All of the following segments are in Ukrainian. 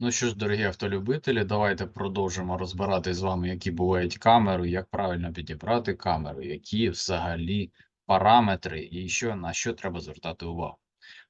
Ну що ж, дорогі автолюбителі, давайте продовжимо розбирати з вами, які бувають камери, як правильно підібрати камеру, які взагалі параметри і що, на що треба звертати увагу.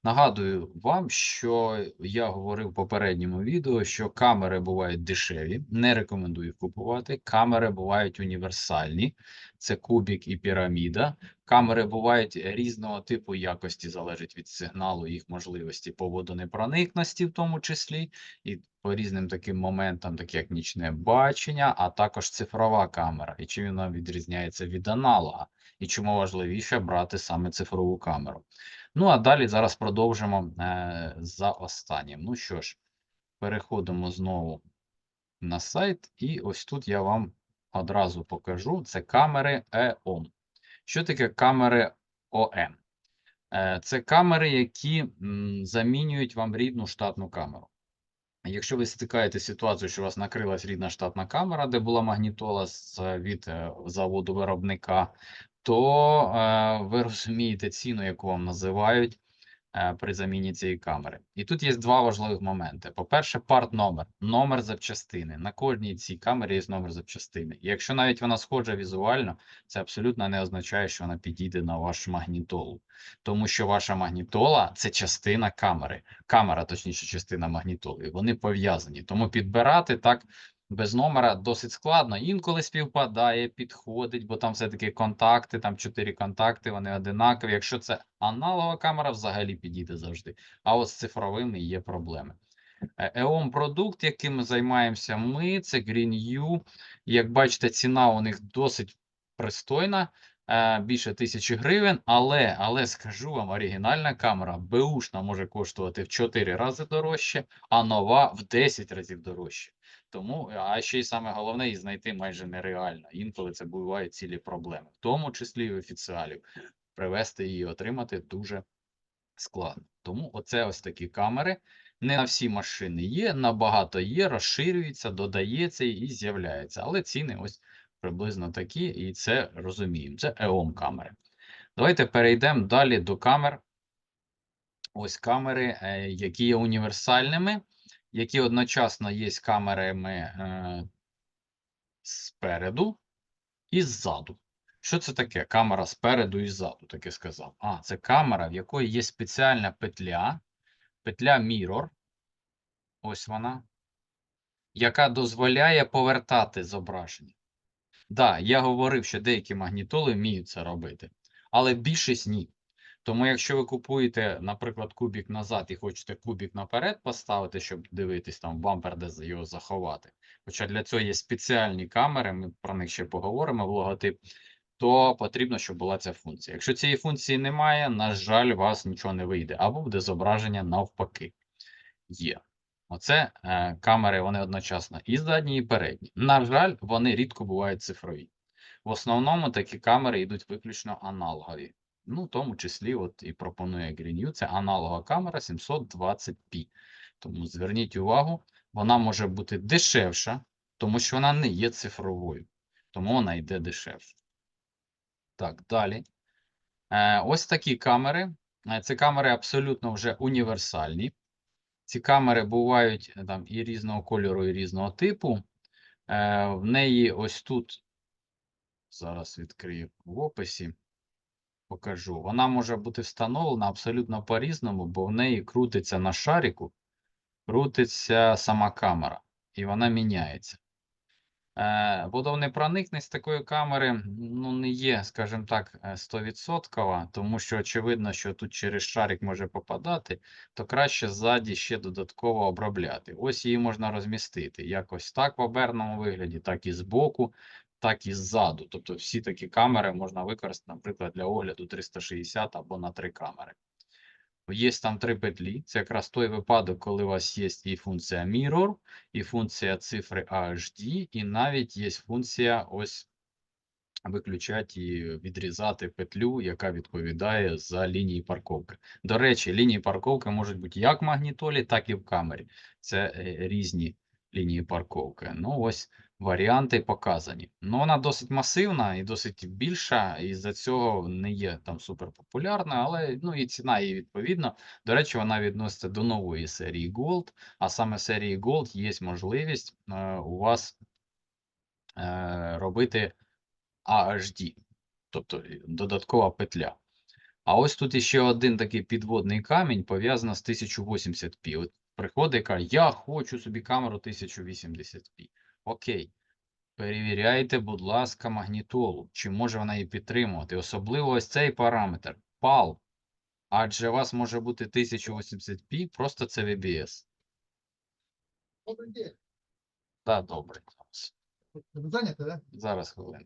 Нагадую вам, що я говорив в попередньому відео, що камери бувають дешеві, не рекомендую купувати. Камери бувають універсальні, це кубік і піраміда. Камери бувають різного типу якості, залежить від сигналу, їх можливості по водонепроникності, в тому числі, і по різним таким моментам, такі як нічне бачення, а також цифрова камера, і чим вона відрізняється від аналога, і чому важливіше брати саме цифрову камеру. Ну, а далі зараз продовжимо е, за останнім. Ну що ж, переходимо знову на сайт, і ось тут я вам одразу покажу: це камери EOM. Що таке камери ОМ? Е, Це камери, які замінюють вам рідну штатну камеру. Якщо ви стикаєте з ситуацією, що у вас накрилась рідна штатна камера, де була магнітола від е, заводу виробника, то е, ви розумієте ціну, яку вам називають при заміні цієї камери. І тут є два важливих моменти. По-перше, парт номер, номер запчастини. На кожній цій камері є номер запчастини. І якщо навіть вона схожа візуально, це абсолютно не означає, що вона підійде на вашу магнітолу. Тому що ваша магнітола це частина камери. Камера, точніше, частина магнітоли. Вони пов'язані. Тому підбирати так без номера досить складно. Інколи співпадає, підходить, бо там все-таки контакти, там чотири контакти, вони одинакові. Якщо це аналогова камера, взагалі підійде завжди. А от з цифровими є проблеми. Еом EOM продукт, яким займаємося ми, це GreenU. Як бачите, ціна у них досить пристойна, більше тисячі гривень, але, але скажу вам, оригінальна камера беушна може коштувати в 4 рази дорожче, а нова в 10 разів дорожче. Тому, а ще й саме головне, її знайти майже нереально. Інколи це бувають цілі проблеми, в тому числі і офіціалів. Привезти її, отримати дуже складно. Тому оце ось такі камери. Не на всі машини є, набагато є, розширюється, додається і з'являється. Але ціни ось приблизно такі, і це розуміємо. Це EOM камери. Давайте перейдемо далі до камер. Ось камери, е, які є універсальними, які одночасно є камерами е, спереду і ззаду. Що це таке? Камера спереду і ззаду, таке сказав. А, це камера, в якої є спеціальна петля, петля Mirror. Ось вона, яка дозволяє повертати зображення. Да, я говорив, що деякі магнітоли вміють це робити, але більшість ні. Тому, якщо ви купуєте, наприклад, кубік назад і хочете кубік наперед поставити, щоб дивитись там бампер, де його заховати. Хоча для цього є спеціальні камери, ми про них ще поговоримо в логотип, то потрібно, щоб була ця функція. Якщо цієї функції немає, на жаль, у вас нічого не вийде, або буде зображення навпаки. Є. Оце е, камери, вони одночасно і задні, і передні. На жаль, вони рідко бувають цифрові. В основному такі камери йдуть виключно аналогові. Ну, в тому числі, от і пропонує GreenU, це аналогова камера 720p. Тому зверніть увагу, вона може бути дешевша, тому що вона не є цифровою. Тому вона йде дешевше. Так, далі. Е, ось такі камери. Е, Це камери абсолютно вже універсальні. Ці камери бувають е, там і різного кольору, і різного типу. Е, в неї ось тут, зараз відкрию в описі, покажу. Вона може бути встановлена абсолютно по-різному, бо в неї крутиться на шарику, крутиться сама камера, і вона міняється. Е, Водонепроникність такої камери ну, не є, скажімо так, е, 100%, тому що очевидно, що тут через шарик може попадати, то краще ззаді ще додатково обробляти. Ось її можна розмістити якось так в оберному вигляді, так і збоку, так і ззаду. Тобто всі такі камери можна використати, наприклад, для огляду 360 або на три камери. Є там три петлі. Це якраз той випадок, коли у вас є і функція Mirror, і функція цифри AHD, і навіть є функція ось виключати і відрізати петлю, яка відповідає за лінії парковки. До речі, лінії парковки можуть бути як в магнітолі, так і в камері. Це е, різні лінії парковки. Ну, ось варіанти показані. Ну, вона досить масивна і досить більша, і з-за цього не є там супер популярна, але ну і ціна її відповідна. До речі, вона відноситься до нової серії Gold, а саме серії Gold є можливість е, у вас е, робити AHD, тобто додаткова петля. А ось тут іще один такий підводний камінь пов'язано з 1080p. От приходить і каже, я хочу собі камеру 1080p. Окей. Перевіряйте, будь ласка, магнітолу, чи може вона її підтримувати. Особливо ось цей параметр PAL. Адже у вас може бути 1080p, просто це VBS. Добрый день. Так, добре. Зараз, Вы заняты, да? зараз хвилину.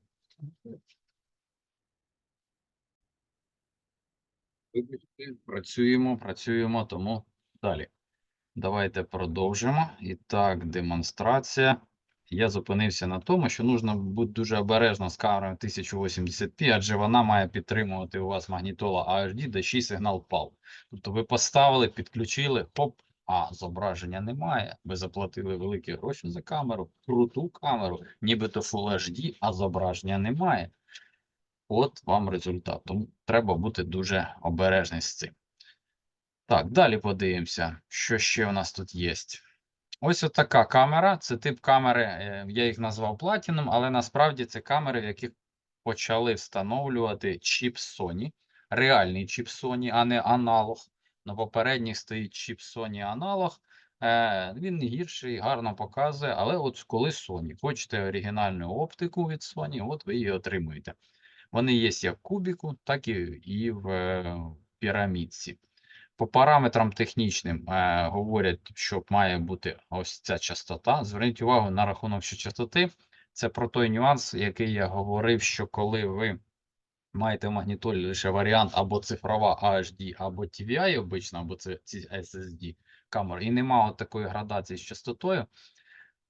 Вибачте, Працюємо, працюємо, тому далі. Давайте продовжимо. І так, демонстрація. Я зупинився на тому, що нужно бути дуже обережно з камерою 1080p, адже вона має підтримувати у вас магнітола AHD, де ще й сигнал PAL. Тобто ви поставили, підключили, хоп, а зображення немає. Ви заплатили великі гроші за камеру, круту камеру, нібито Full HD, а зображення немає. От вам результат. Тому треба бути дуже обережним з цим. Так, далі подивимося, що ще у нас тут є. Ось така камера. Це тип камери, е, я їх назвав Platinum, але насправді це камери, в яких почали встановлювати чіп Sony, реальний чіп Sony, а не аналог. На попередніх стоїть чіп Sony аналог. Е, Він не гірший, гарно показує, але от коли Sony, хочете оригінальну оптику від Sony, от ви її отримуєте. Вони є як в кубіку, так і, і в е, пірамідці. По параметрам технічним е, говорять, що має бути ось ця частота. Зверніть увагу на рахунок що частоти. Це про той нюанс, який я говорив, що коли ви маєте в магнітолі лише варіант або цифрова AHD, або TVI обично, або це ці SSD камери, і немає такої градації з частотою,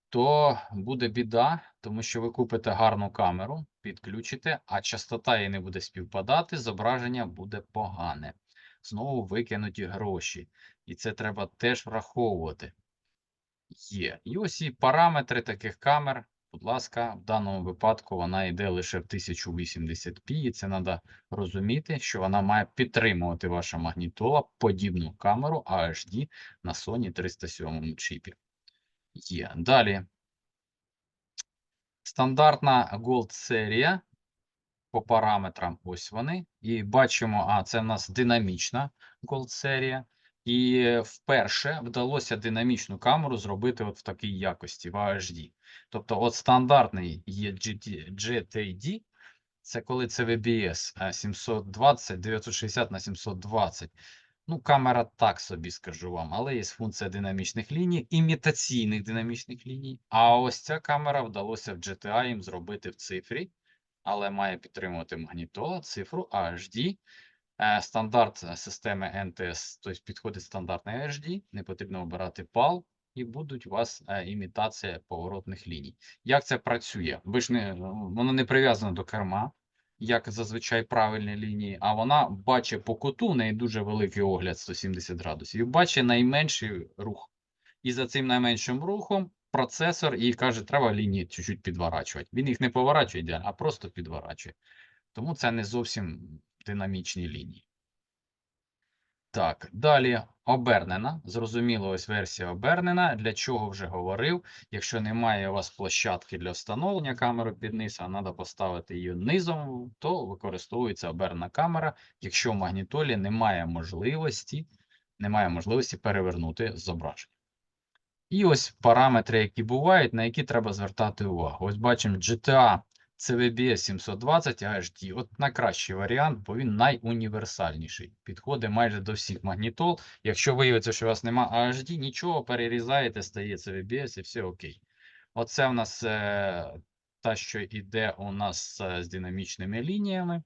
то буде біда, тому що ви купите гарну камеру, підключите, а частота її не буде співпадати, зображення буде погане. Знову викинуті гроші. І це треба теж враховувати. Є. І ось і параметри таких камер. Будь ласка, в даному випадку вона йде лише в 1080p, і це треба розуміти, що вона має підтримувати ваша магнітола подібну камеру AHD на Sony 307 чіпі. Є. Далі. Стандартна Gold серія по параметрам. Ось вони. І бачимо, а це в нас динамічна Gold серія. І вперше вдалося динамічну камеру зробити от в такій якості в AHD. Тобто, от стандартний GTD, це коли це VBS е, 720, 960 на 720. Ну, камера так собі скажу вам, але є функція динамічних ліній, імітаційних динамічних ліній. А ось ця камера вдалося в GTI їм зробити в цифрі, але має підтримувати магнітола, цифру AHD. Е, Стандарт е, системи NTS, тобто підходить стандартний AHD, не потрібно обирати PAL, і будуть у вас е, імітація поворотних ліній. Як це працює? Ви ж не, воно не прив'язано до керма, як зазвичай правильні лінії, а вона бачить по куту, в неї дуже великий огляд 170 градусів, і бачить найменший рух. І за цим найменшим рухом процесор їй каже, треба лінії чуть-чуть підворачувати. Він їх не поворачує ідеально, а просто підворачує. Тому це не зовсім динамічні лінії. Так, далі обернена. Зрозуміло, ось версія обернена. Для чого вже говорив. Якщо немає у вас площадки для встановлення камери під низ, а треба поставити її низом, то використовується обернена камера, якщо в магнітолі немає можливості, немає можливості перевернути зображення. І ось параметри, які бувають, на які треба звертати увагу. Ось бачимо GTA CVBS 720 HD. От найкращий варіант, бо він найуніверсальніший. Підходить майже до всіх магнітол. Якщо виявиться, що у вас нема HD, нічого перерізаєте, стає CVBS і все окей. Оце в нас е, та, що йде у нас е, з динамічними лініями.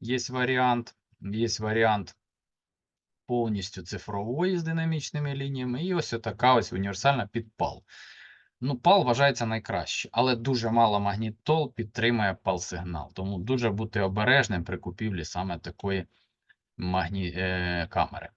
Є варіант. Є варіант повністю цифрової з динамічними лініями. І ось така ось універсальна підпал. Ну, PAL вважається найкраще, але дуже мало магнітол підтримує PAL сигнал. Тому дуже бути обережним при купівлі саме такої магні... е... камери.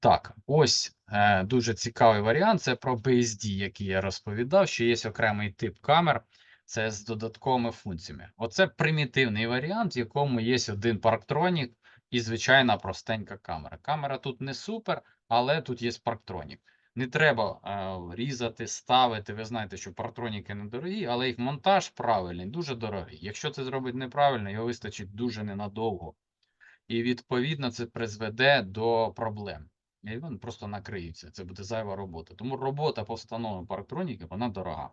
Так, ось е, дуже цікавий варіант. Це про BSD, який я розповідав, що є окремий тип камер, це з додатковими функціями. Оце примітивний варіант, в якому є один парктронік і звичайна простенька камера. Камера тут не супер, але тут є парктронік. Не треба е, різати, ставити. Ви знаєте, що парктроніки недорогі, але їх монтаж правильний, дуже дорогий. Якщо це зробити неправильно, його вистачить дуже ненадовго. І відповідно це призведе до проблем. І він просто накриється. Це буде зайва робота. Тому робота по встановленню парктроніки вона дорога.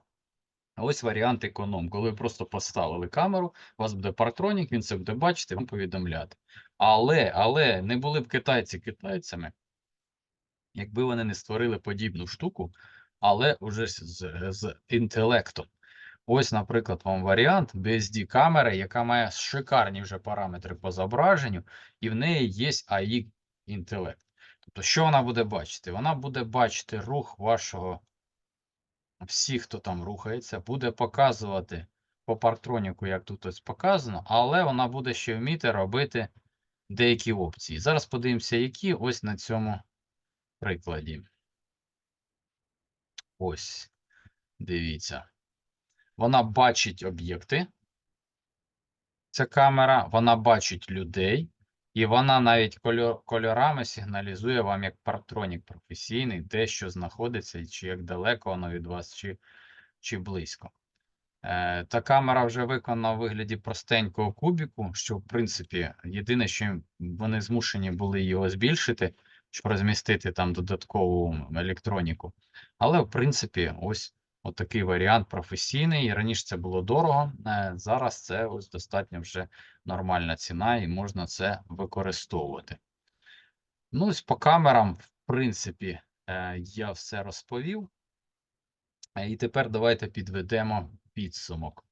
Ось варіант економ. Коли ви просто поставили камеру, у вас буде парктронік, він це буде бачити, вам повідомляти. Але, але не були б китайці китайцями, якби вони не створили подібну штуку, але вже з, з, інтелектом. Ось, наприклад, вам варіант BSD камери, яка має шикарні вже параметри по зображенню, і в неї є AI інтелект. Тобто, що вона буде бачити? Вона буде бачити рух вашого, всіх, хто там рухається, буде показувати по парктроніку, як тут ось показано, але вона буде ще вміти робити деякі опції. Зараз подивимося, які ось на цьому прикладі. Ось, дивіться. Вона бачить об'єкти. Ця камера, вона бачить людей, і вона навіть кольор- кольорами сигналізує вам як парктронік професійний, де що знаходиться, чи як далеко воно від вас, чи, чи близько. Е, та камера вже виконана у вигляді простенького кубіку, що, в принципі, єдине, що вони змушені були його збільшити, щоб розмістити там додаткову електроніку. Але, в принципі, ось Отакий варіант професійний. Раніше це було дорого, е, зараз це ось достатньо вже нормальна ціна і можна це використовувати. Ну, ось по камерам, в принципі, е, я все розповів. І тепер давайте підведемо підсумок.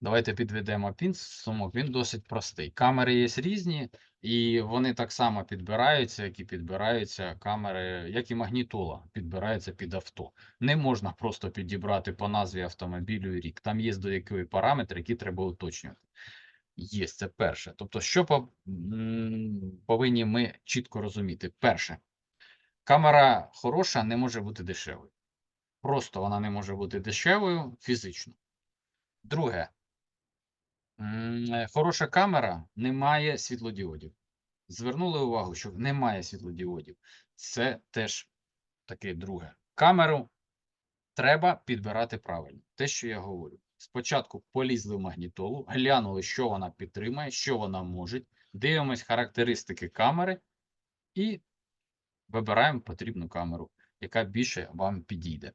Давайте підведемо підсумок. Він досить простий. Камери є різні, і вони так само підбираються, як і підбираються камери, як і магнітола, підбираються під авто. Не можна просто підібрати по назві автомобілю і рік. Там є деякі параметри, які треба уточнювати. Є, це перше. Тобто, що по- повинні ми чітко розуміти? Перше, камера хороша не може бути дешевою. Просто вона не може бути дешевою фізично. Друге, е, хороша камера не має світлодіодів. Звернули увагу, що немає світлодіодів. Це теж таке друге. Камеру треба підбирати правильно. Те, що я говорю. Спочатку полізли в магнітолу, глянули, що вона підтримує, що вона може. Дивимось характеристики камери і вибираємо потрібну камеру, яка більше вам підійде.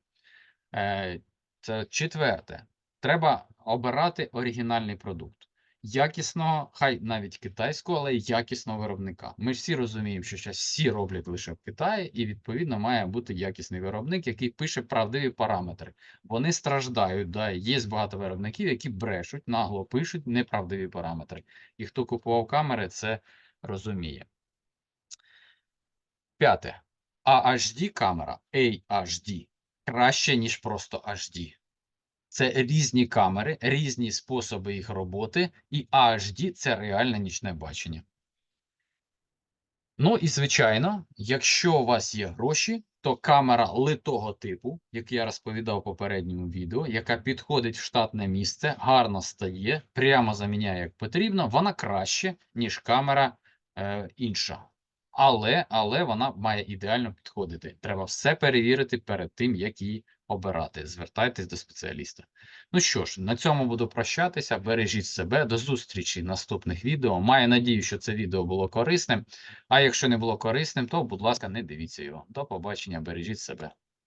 Е, це четверте. Треба обирати оригінальний продукт. Якісного, хай навіть китайського, але якісного виробника. Ми ж всі розуміємо, що зараз всі роблять лише в Китаї, і відповідно має бути якісний виробник, який пише правдиві параметри. Вони страждають. Да, є багато виробників, які брешуть, нагло пишуть неправдиві параметри. І хто купував камери, це розуміє. П'яте. AHD камера AHD краще, ніж просто HD. Це різні камери, різні способи їх роботи, і AHD – це реальне нічне бачення. Ну і звичайно, якщо у вас є гроші, то камера литого типу, як я розповідав в попередньому відео, яка підходить в штатне місце, гарно стає, прямо заміняє як потрібно, вона краще, ніж камера е, інша. Але, але вона має ідеально підходити. Треба все перевірити перед тим, як її обирати. Звертайтесь до спеціаліста. Ну що ж, на цьому буду прощатися. Бережіть себе. До зустрічі наступних відео. Маю надію, що це відео було корисним. А якщо не було корисним, то, будь ласка, не дивіться його. До побачення, бережіть себе.